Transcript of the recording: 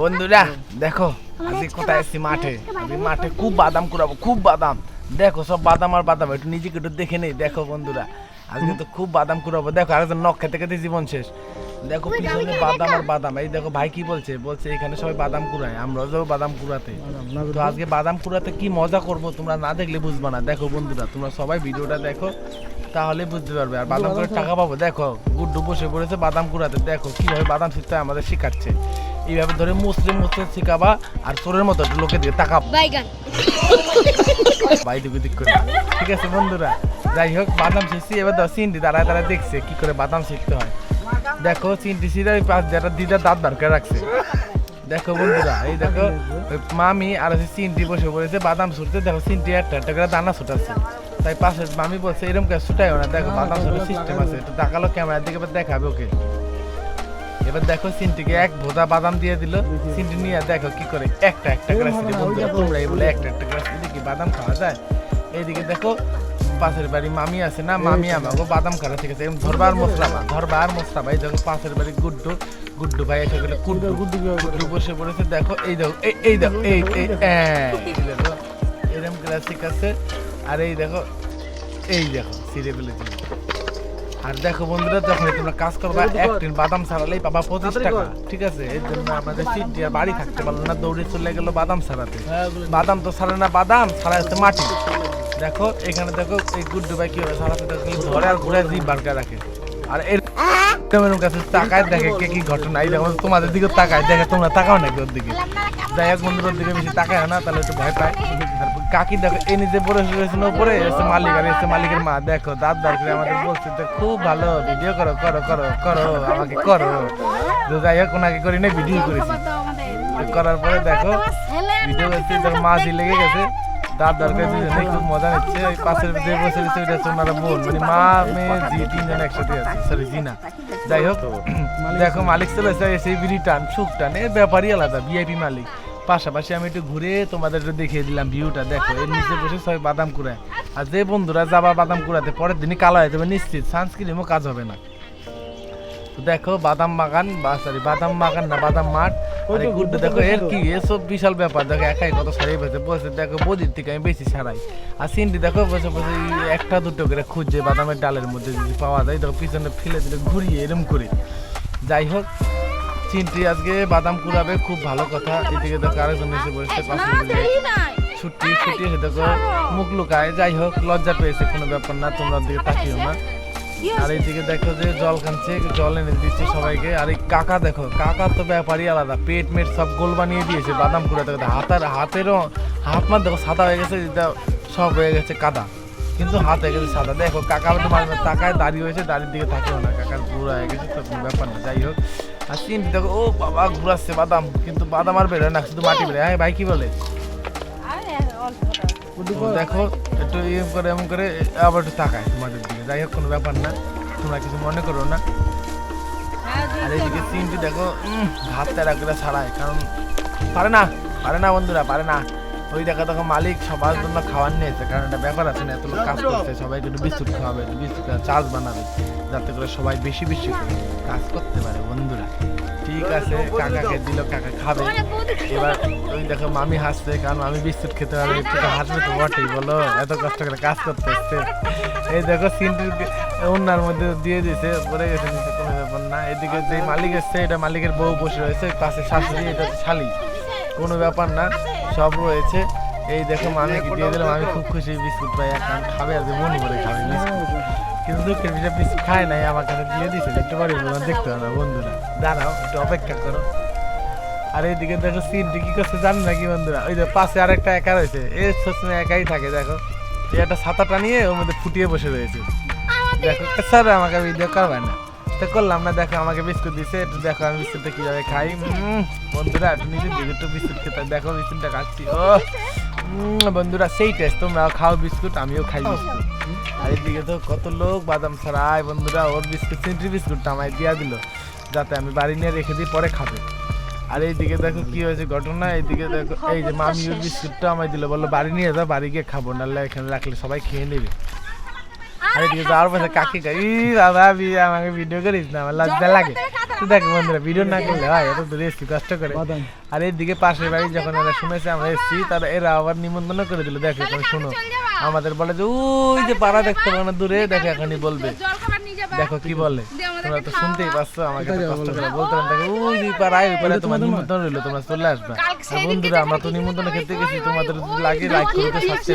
বন্ধুরা দেখো আজকে কোথায় এসছি মাঠে? আমি মাঠে খুব বাদাম কুড়াবো খুব বাদাম। দেখো সব বাদাম আর বাদাম একটু নিজেকে একটু দেখে নেই। দেখো বন্ধুরা আজকে তো খুব বাদাম কুড়াবো। দেখো আরেকজন নখ খেতে খেতে জীবন শেষ। দেখো পিছনে বাদাম আর বাদাম। এই দেখো ভাই কি বলছে? বলছে এখানে সবাই বাদাম কুড়ায় আমরাও যাব বাদাম কুড়াতে। তো আজকে বাদাম কুড়াতে কি মজা করব তোমরা না দেখলে বুঝবা না। দেখো বন্ধুরা তোমরা সবাই ভিডিওটা দেখো তাহলে বুঝতে পারবে। আর বাদাম করে টাকা পাবো। দেখো গুড্ডু বসে পড়েছে বাদাম কুড়াতে। দেখো কীভাবে বাদাম শিখতে আমাদের শেখাচ্ছে। এইভাবে ধরে মুসলে মুসলে শিখাবা আর চোরের মতো লোকের দিকে তাকাবো বাইগান। ভাই দিকে দিক করে। ঠিক আছে বন্ধুরা যাই হোক বাদাম শিখছি এবার ধর চিনটি দাঁড়ায় দাঁড়ায় দেখছে কি করে বাদাম শিখতে হয়। দেখো সিধা ওই পাঁচ যেটা দিদা দাঁত বার করে রাখছে। দেখো বন্ধুরা এই দেখো মামি আর হচ্ছে চিনটি বসে পড়েছে বাদাম ছুটতে দেখো চিনটি একটা একটা করে দানা ছুটাচ্ছে। তাই পাশে মামি বলছে এরকম কাজ ছুটাইও না দেখো বাদাম ছুটার সিস্টেম আছে তো তাকালো ক্যামেরার দিকে দেখাবে ওকে। এবার দেখো সিনটিকে এক ভোদা বাদাম দিয়ে দিল। সিনটি নিয়ে দেখো কি করে একটা একটা করে সিনটি বন্ধুরা তোমরা এই বলে একটা একটা করে সিনটি কি বাদাম খাওয়া যায়? এইদিকে দেখো পাশের বাড়ি মামি আছে না? মামি আমাকে বাদাম খাওয়া শিখেছে। এরকম ধরবার মশলাবা ধরবার মশলাবা এই দেখো পাশের বাড়ি গুড্ডু। গুড্ডু ভাই এসে গেলে গুড্ডু গুড্ডু গুড্ডু বসে পড়েছে দেখো এই দেখো এই এই দেখো এই এই দেখো এরকম করে শিখাচ্ছে আর এই দেখো এই দেখো সিরে ফেলেছি আর দেখো বন্ধুরা যখন তোমরা কাজ করবা এক টিন বাদাম ছাড়ালেই পাবা পঁচিশ টাকা ঠিক আছে? এর জন্য আমাদের সিট দিয়ে বাড়ি থাকতে পারল না দৌড়ে চলে গেল বাদাম ছাড়াতে। বাদাম তো ছাড়ে না বাদাম ছাড়া হচ্ছে মাটি। দেখো এখানে দেখো এই গুড্ডু ভাই কি হবে ছাড়াতে দেখো ধরে আর ঘুরে জিভ বারকা রাখে। আর এর এরকম কাছে তাকায় দেখে কে কি ঘটনা এই দেখো তোমাদের দিকে তাকায় দেখে তোমরা তাকাও নাকি ওর দিকে। যাই হোক বন্ধুর দিকে বেশি তাকায় না তাহলে একটু ভয় পায়। আর কাকি দেখো এই নিজে পরে রয়েছে না উপরে এসে মালিক আর এসে মালিকের মা। দেখো দাঁত দাঁড় করে আমাদের বলছে তো খুব ভালো ভিডিও করো করো করো করো আমাকে করো। তো যাই হোক ওনাকে করি না ভিডিও করেছি। করার পরে দেখো ভিডিও করছি যখন মাঝি লেগে গেছে। দাঁত দাঁড় করে দুজনে খুব মজা নিচ্ছে। ওই পাশের যে বসে রয়েছে ওইটা হচ্ছে ওনারা বোন। মানে মা মেয়ে জি তিনজন একসাথে আছে সরি জি না। যাই হোক দেখো মালিক চলে এসে বিড়ি টান সুখ টান এর ব্যাপারই আলাদা ভিআইপি মালিক। পাশাপাশি আমি একটু ঘুরে তোমাদের একটু দেখিয়ে দিলাম ভিউটা দেখো এর নিচে বসে সবাই বাদাম কুড়ায়। আর যে বন্ধুরা যাবা বাদাম কুড়াতে পরের দিনই কালো হয়ে যাবে নিশ্চিত সানস্ক্রিনও কাজ হবে না। দেখো বাদাম বাগান বা সরি বাদাম বাগান না বাদাম মাঠ। আর গুড্ডু দেখো এর কি এসব বিশাল ব্যাপার দেখো একাই কত সারাই বসে বসে দেখো বদির থেকে আমি বেশি সারাই আর সিনটি দেখো বসে বসে একটা দুটো করে খুঁজছে বাদামের ডালের মধ্যে যদি পাওয়া যায় দেখো পিছনে ফেলে দিলে ঘুরিয়ে এরম করে। যাই হোক চিনটি আজকে বাদাম কুড়াবে, খুব ভালো কথা। এদিকে দেখো আরেকজন এসে বসে ছুটি ছুটি এসে দেখো, মুখ লুকায়। যাই হোক, লজ্জা পেয়েছে, কোনো ব্যাপার না, তোমরা দিকে তাকিও না। আর এইদিকে দেখো যে জল খাচ্ছে, জল এনে দিচ্ছে সবাইকে। আর এই কাকা দেখো কাকার তো ব্যাপারই আলাদা, পেট মেট সব গোল বানিয়ে দিয়েছে, বাদাম কুড়া দেখো হাতের, হাতেরও হাত মার দেখো, সাদা হয়ে গেছে যেটা সব হয়ে গেছে কাদা। কিন্তু হাত হয়ে গেছে সাদা। দেখো কাকা মাঝে তাকায়, দাঁড়িয়ে হয়েছে দাঁড়ির দিকে তাকিও না কাকার ঘুরা হয়ে গেছে, তো কোনো ব্যাপার না, যাই হোক। আর চিনটি দেখো ও বাবা ঘুরাচ্ছে বাদাম কিন্তু বাদাম আর বেরোয় না শুধু মাটি বেরোয়। হ্যাঁ ভাই কি বলে? দেখো একটু ইয়ে করে এমন করে আবার একটু তাকায় তোমাদের দিকে। যাই হোক কোনো ব্যাপার না তোমরা কিছু মনে করো না। আর এইদিকে সিনটি দেখো ভাত তেরা করে ছাড়ায় কারণ পারে না পারে না বন্ধুরা পারে না। ওই দেখো দেখো মালিক সবার জন্য খাবার নিয়েছে কারণ একটা ব্যাপার আছে না এত লোক কাজ করছে সবাইকে একটু বিস্কুট খাওয়াবে একটু বিস্কুট চার্জ বানাবে। যাতে করে সবাই বেশি বেশি করে কাজ করতে পারে, বন্ধুরা। ঠিক আছে, কাকাকে দিল, কাকা খাবে। এবার ওই দেখো, মামি হাসছে, কারণ আমি বিস্কুট খেতে পারবে, একটু হাসবে তো বটেই, বলো। এত কষ্ট করে কাজ করতে এসছে। এই দেখো সিনটির ওনার মধ্যে দিয়ে দিয়েছে, পড়ে গেছে নিচে কোনো ব্যাপার না। এদিকে যে মালিক এসছে, এটা মালিকের বউ বসে রয়েছে পাশে শাশুড়ি, এটা হচ্ছে শালি। কোনো ব্যাপার না, সব রয়েছে। এই দেখো, মামিকে দিয়ে দিলাম, আমি খুব খুশি, বিস্কুট পাই এখন খাবে, আর মন ভরে খাবে কিন্তু দুঃখের বিষয় বিস্কুট খায় নাই আমার কাছে দিয়ে দিয়েছে দেখতে পারি বললাম দেখতে পারো বন্ধুরা দাঁড়াও একটু অপেক্ষা করো। আর এইদিকে দেখো সিনটি কি করছে জানো নাকি বন্ধুরা ওই যে পাশে আরেকটা একা রয়েছে এ সবসময় একাই থাকে দেখো। এই একটা ছাতাটা নিয়ে ওর মধ্যে ফুটিয়ে বসে রয়েছে। দেখো স্যার আমাকে ভিডিও করবে না। তো করলাম না দেখো আমাকে বিস্কুট দিছে একটু দেখো আমি বিস্কুটটা কীভাবে খাই। বন্ধুরা একটু নিজের দিকে একটু বিস্কুট খেতে দেখো বিস্কুটটা খাচ্ছি। ও বন্ধুরা সেই টেস্ট তোমরাও খাও বিস্কুট আমিও খাই বিস্কুট। আর এদিকে তো কত লোক বাদাম ছাড়াই বন্ধুরা ওর বিস্কুট সেন্ট্রি বিস্কুটটা আমায় দিয়া দিল যাতে আমি বাড়ি নিয়ে রেখে দিই পরে খাবে। আর এইদিকে দেখো কি হয়েছে ঘটনা এইদিকে দেখো এই যে মামি ওর বিস্কুটটা আমায় দিল বলল বাড়ি নিয়ে যাও বাড়ি গিয়ে খাব নাহলে এখানে রাখলে সবাই খেয়ে নেবে। আর এদিকে যাওয়ার পথে কাকি কাকি বাবা বি আমাকে ভিডিও করিস না আমার লজ্জা লাগে। তো দেখো বন্ধুরা ভিডিও না করলে হয় এত দূরে এসছি কষ্ট করে। আর এদিকে পাশের বাড়ি যখন এরা শুনেছে আমরা এসছি তারা এরা আবার নিমন্ত্রণ করে দিল দেখো এখন শোনো। আমাদের বলে যে ওই যে পাড়া দেখতে পাবো না দূরে দেখে এখনই বলবে। জল খাবার নিয়ে যাবা। দেখো কি বলে। তোমরা তো শুনতেই পাচ্ছ আমাকে কষ্ট করে বলতে দেখো ওই যে পাড়ায় ওই পাড়ায় তোমার নিমন্ত্রণ রইল তোমরা চলে আসবে। বন্ধুরা আমরা তো নিমন্ত্রণ খেতে গেছি তোমাদের লাগে লাইক করতে সাবস্ক্রাইব